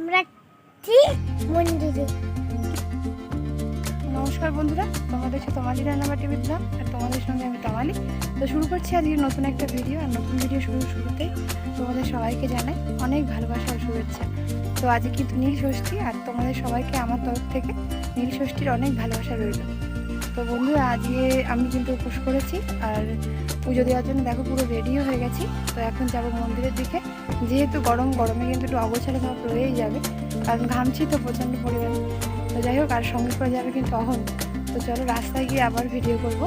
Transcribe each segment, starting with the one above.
আমরা মন্দিরে। নমস্কার বন্ধুরা, তোমাদের সাথে তোমালি রান্নাবা টিভি ব্লগ আর তোমাদের সঙ্গে আমি তমালি। তো শুরু করছি আজকে নতুন একটা ভিডিও আর নতুন ভিডিও শুরু শুরুতেই তোমাদের সবাইকে জানাই অনেক ভালোবাসা শুভেচ্ছা। তো আজকে কিন্তু নীল ষষ্ঠী, আর তোমাদের সবাইকে আমার তরফ থেকে নীল ষষ্ঠীর অনেক ভালোবাসা রইল। তো বন্ধুরা, আজকে আমি কিন্তু উপোস করেছি, আর পুজো দেওয়ার জন্য দেখো পুরো রেডিও হয়ে গেছি। তো এখন যাব মন্দিরের দিকে। যেহেতু গরম গরমে কিন্তু একটু অগোছালো ভাব রয়েই যাবে। কারণ ঘামছি তো প্রচণ্ড পরিমাণে। তো যাই হোক আর সঙ্গে করে যাবে কিন্তু অহন। তো চলো রাস্তায় গিয়ে আবার ভিডিও করব।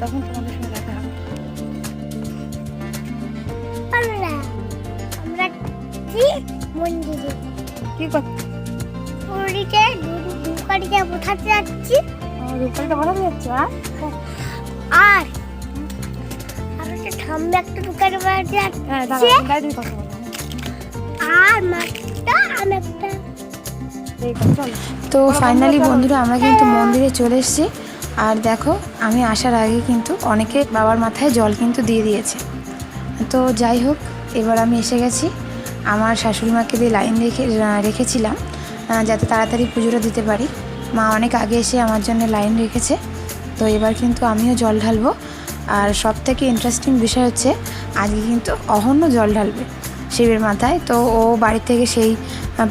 তখন তোমাদের সঙ্গে দেখা হবে। মন্দিরে? কি করতে পুরীতে যাচ্ছি। যাচ্ছে আর একটা দুকারি হ্যাঁ আর মাঠটা আমি একটা। এই কথা, চলো। তো ফাইনালি বন্ধুরা আমরা কিন্তু মন্দিরে চলে এসেছি। আর দেখো আমি আসার আগে কিন্তু অনেকে বাবার মাথায় জল কিন্তু দিয়ে দিয়েছে। তো যাই হোক এবার আমি এসে গেছি। আমার শাশুড়ি মাকে দিয়ে লাইন রেখে রেখেছিলাম যাতে তাড়াতাড়ি পুজোটা দিতে পারি। মা অনেক আগে এসে আমার জন্য লাইন রেখেছে। তো এবার কিন্তু আমিও জল ঢালবো। আর সব থেকে ইন্টারেস্টিং বিষয় হচ্ছে আজকে কিন্তু অহন্য জল ঢালবে শিবের মাথায়। তো ও বাড়ি থেকে সেই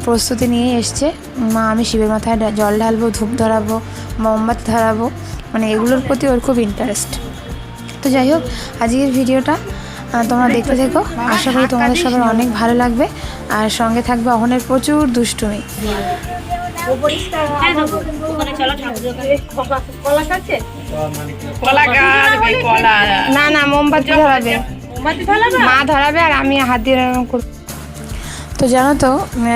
প্রস্তুতি নিয়ে এসছে। মা আমি শিবের মাথায় জল ঢালবো ধূপ ধরাবো মোমবাতি ধরাবো মানে এগুলোর প্রতি ওর খুব ইন্টারেস্ট তো যাই হোক আজকের ভিডিওটা তোমরা দেখতে থেকো। আশা করি তোমাদের সবার অনেক ভালো লাগবে। আর সঙ্গে থাকবে অহনের প্রচুর দুষ্টুমি। কলা না না মোমবাতি ধরাবে। মা ধরাবে আর আমি হাত দিয়ে করব তো জানো তো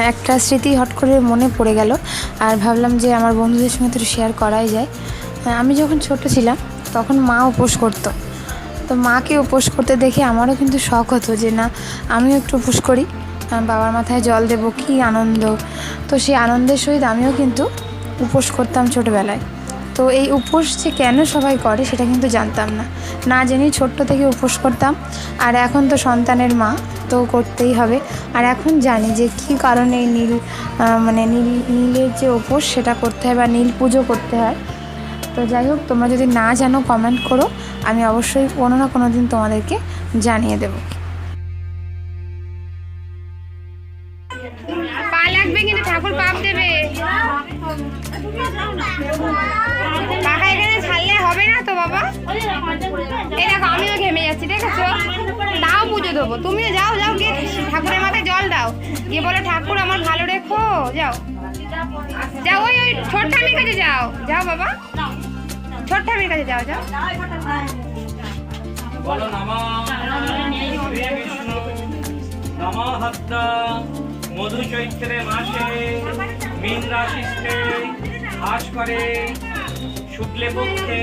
একটা স্মৃতি হট করে মনে পড়ে গেল আর ভাবলাম যে আমার বন্ধুদের সঙ্গে তো শেয়ার করাই যায়। আহ, আমি যখন ছোট ছিলাম তখন মা উপোস করতো। তো মাকে উপোস করতে দেখে আমারও কিন্তু শখ হতো যে না আমিও একটু উপোস করি। বাবার মাথায় জল দেবো কী আনন্দ। তো সেই আনন্দের সহিত আমিও কিন্তু উপোস করতাম ছোটোবেলায়। তো এই উপোস যে কেন সবাই করে সেটা কিন্তু জানতাম না। না জেনেই ছোট্ট থেকে উপোস করতাম। আর এখন তো সন্তানের মা, তো করতেই হবে। আর এখন জানি যে কী কারণে নীল মানে নীল, নীলের যে উপোস সেটা করতে হয় বা নীল পুজো করতে হয়। তো যাই হোক, তোমরা যদি না জানো কমেন্ট করো। আমি অবশ্যই কোনো না কোনো দিন তোমাদেরকে জানিয়ে দেবো। বাবা। এই দেখো, আমিও ঘেমে যাচ্ছি, দেখেছ? তাও পুজো দেবো। তুমিও যাও যাও, গিয়ে ঠাকুরের মাথায় জল দাও। গিয়ে বলো, ঠাকুর আমার ভালো রেখো। যাও। যাও, ওই ওই, ছোট ঠামির কাছে যাও। যাও বাবা। ছোট ঠামির কাছে যাও যাও। মধু চৈত্রে মাসে, মীন রাশিতে হাস করে শুক্লে পক্ষে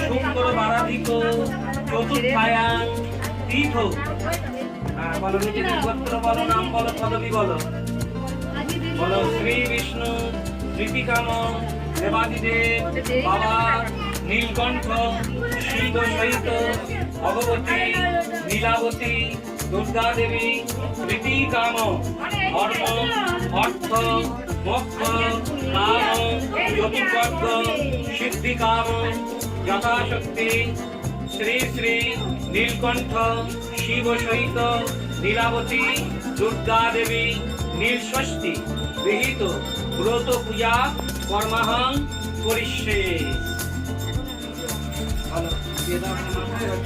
শুক্র বারাধিক চতুর্থায়ান তীর্থ। হ্যাঁ, বলো নিজেদের গোত্র বলো নাম বলো পদবি বলো। বলো শ্রী বিষ্ণু দীপিকাম দেবাদিদেব বাবা নীলকণ্ঠ শিব সহিত ভগবতী নীলাবতী দুর্গা দেবী প্রীতিকাম ধর্ম অর্থ মোক্ষ কাম চতুর্বর্গ সিদ্ধিকাম যথাশক্তি, শ্রী শ্রী নীলকণ্ঠ, শিব সহিত, নীলাবতী, দুর্গা দেবী নীলষষ্ঠী বিহিত ব্রত পূজা কর্মাহং করিষ্যে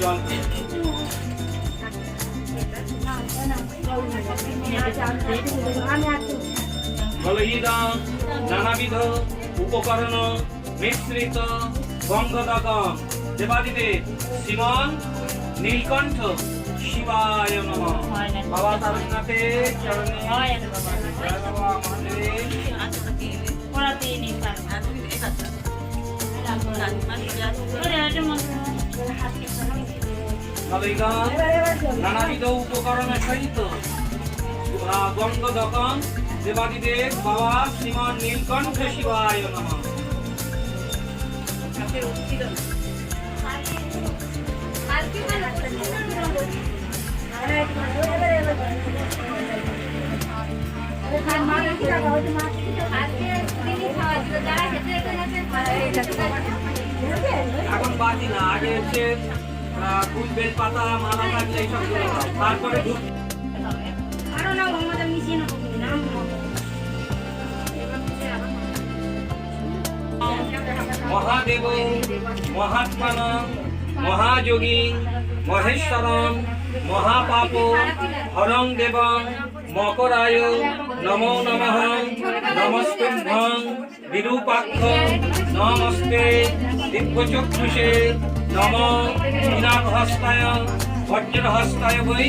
জল। বলো নানাবিধ উপকরণ মিশ্রিত গঙ্গদগম দেবাদিদেব শিবন নীলকণ্ঠ শিবায় নম। বাবা তারকনাথের চরণে নানাবিধ উপকরণ সহিত গঙ্গ দকন দেবাদিদেব বাবা শ্রীমান নীলকণ্ঠ শিবায় নম। আর এখন বাজি না আগে হচ্ছে ফুল বেল পাতা মালা থাকলে এইসবগুলো দাও। তারপরে ধূপ। মহাদেব মহাত্মান মহাযোগী, মহেশ্বরম, মহাপাপ, হরং দেবং, মকরায়, নমো নমঃ, নমস্তুভ্যং, বিরূপাক্ষ, নমস্তে, দিব্যচক্ষুষে, নম বিনাহস্তায় বজ্রহস্তায় বৈ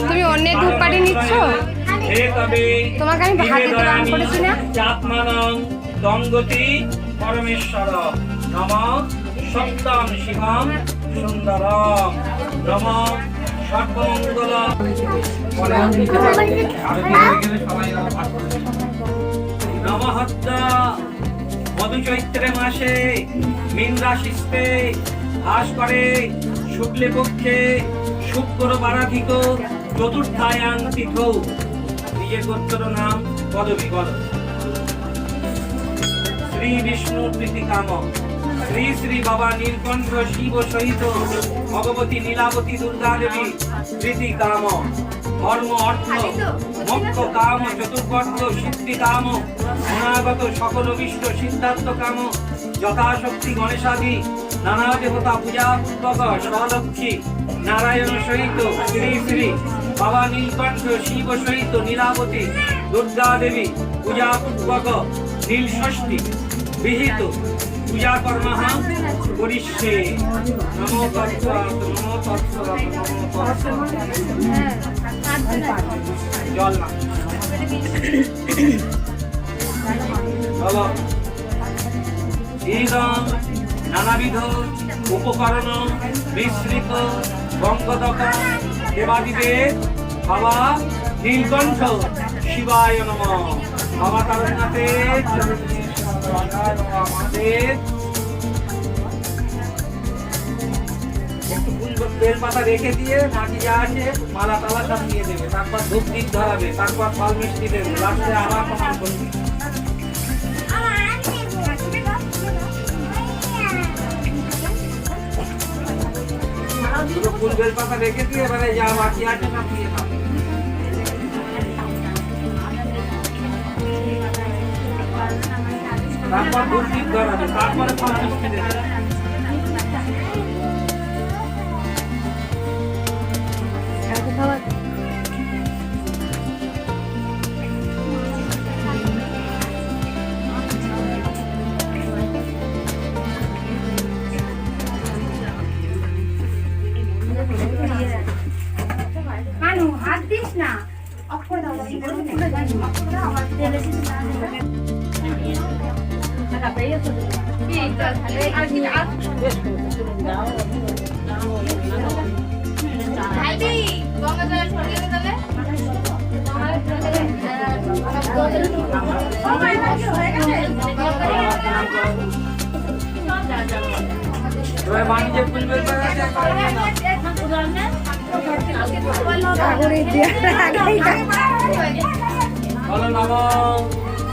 তুমি অন্যের ধূপ কাঠি নিচ্ছ? তোমাকে আমি হাতে প্রদান করেছি না? চাত্মানং দঙ্গতি পরমেশ্বর নম সত্যম শিবম সুন্দরম নম সর্বমঙ্গল নমহত্তা মধুচৈত্রে মাসে মীন রাশিস্তে ভাস করে শুক্লে পক্ষে শুক্র বারাধিক চতুর্থায়াং তীর্থ নিজের গোত্র নাম পদবী বল শ্রী বিষ্ণু প্রীতি কাম শ্রী শ্রী বাবা নীলকণ্ঠ শিব সহিত ভগবতী নীলাবতী দুর্গা দেবী প্রীতি কাম ধর্ম, অর্থ, মোক্ষ, কাম চতুর্বর্গ সিদ্ধি কাম অনাগত সকল বিষ্ট সিদ্ধার্থ কাম, যথাশক্তি, গণেশাদি নানা দেবতা পূজা পূর্বক স্বলক্ষ্মী নারায়ণ সহিত শ্রী শ্রী বাবা নীলকণ্ঠ শিব সহিত নীলাবতী দুর্গা দেবী পূজা পূর্বক নীল ষষ্ঠী বিহিত পূজা কর্মঃ করিষ্যে নমো জল না। নানাবিধ উপকরণ মিশ্রিত বঙ্গদক দেবাদিদেব বাবা নীলকণ্ঠ শিবায় নম। বাবা তারনাথের আমাদের একটু ফুল বেল পাতা রেখে দিয়ে মাটি যা আছে মালা টালা সব নিয়ে দেবে। তারপর ধূপ দ্বীপ ধরাবে, তারপর ফল মিষ্টি দেবে। লাস্টে আবার প্রমাণ করবে। ফুল বেল পাতা রেখে দিয়ে এবারে যা বাকি আছে সব দিয়ে দাও তারপর ধূপ দ্বীপ ধরাবে তারপরে ফল মিষ্টি দেবে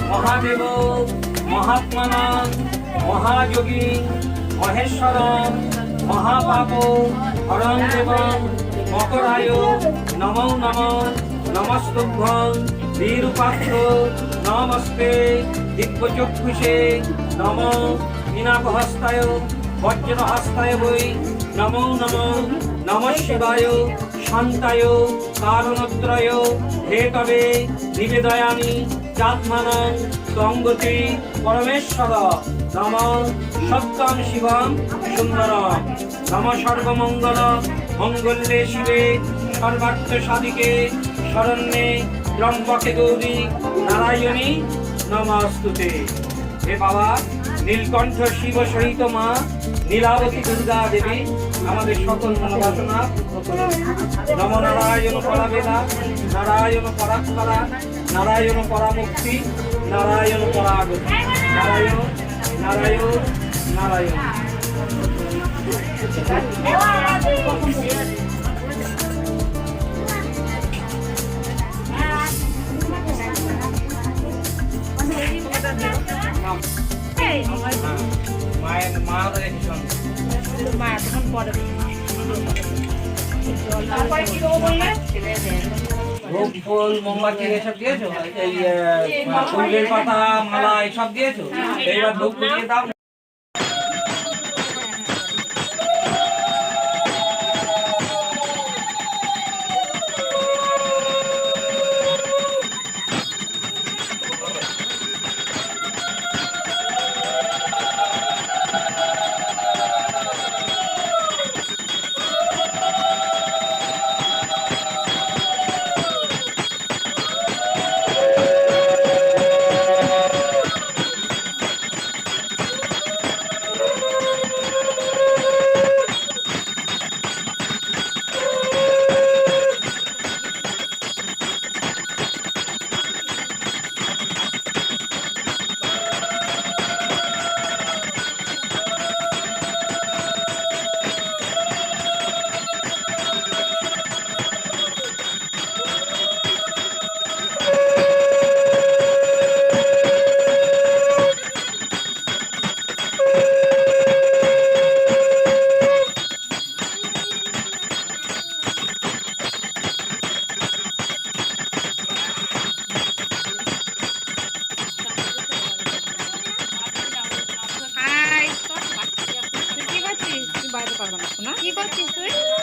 মহাদেব মহাত্মান মহাযোগী মহেশ্বর মহাপাপ হরং দেব মকরায়, নম নম, নমস্তুভ্যং বীরুপাক্ষ নমস্তে, দিব্যচক্ষুষে, নম মীনাপহস্তায় বজ্রহস্তায় বৈ, নমো নমো, নম শিবায়, শান্তায় কারণত্রয় হে তবে নিবেদয়ামি চাত্মানং সঙ্গতি পরমেশ্বর। নম সত্যম শিবম সুন্দরম। নম সর্বমঙ্গল মঙ্গলে শিবে সর্বার্থ সাধিকে শরণ্যে ত্রম্বকে গৌরী নারায়ণী নমস্তুতে। হে বাবা, নীলকণ্ঠ শিব সহিত মা, নীলাবতী দুর্গা দেবী, আমাদের সকল মনোবাসনা নম নারায়ণ পরাবেদা নারায়ণ পরাৎপরা নারায়ণ পরামুক্তি নারায়ণ পরাগত। নারায়ণ নারায়ণ নারায়ণ। মায়ের মা মায়ের পরে তারপরে কি বললে? ধূপ ফুল, মোমবাতি এসব দিয়েছ? এই ফুলের পাতা, মালা, এসব দিয়েছ? এইবার ধূপ দিয়ে দাও কি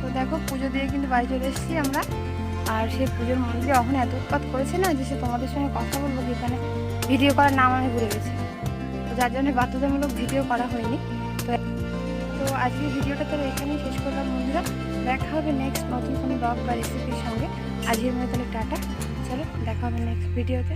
তো দেখো, পুজো দিয়ে কিন্তু বাড়ি চলে এসেছি আমরা। আর সেই পুজোর মন্দিরে এখন এত উৎপাত করেছে না যে সে তোমাদের সঙ্গে কথা বলব এখানে ভিডিও করার নাম আমি ভুলে গেছি। তো যার জন্য বাধ্যতামূলক ভিডিও করা হয়নি। তো তো আজকে ভিডিওটা তাহলে এখানেই শেষ করলাম বন্ধুরা। দেখা হবে নেক্সট নতুন কোনো ব্লগ বা রেসিপির সঙ্গে। আজকের মতো তাহলে টাটা। চলো, দেখা হবে নেক্সট ভিডিওতে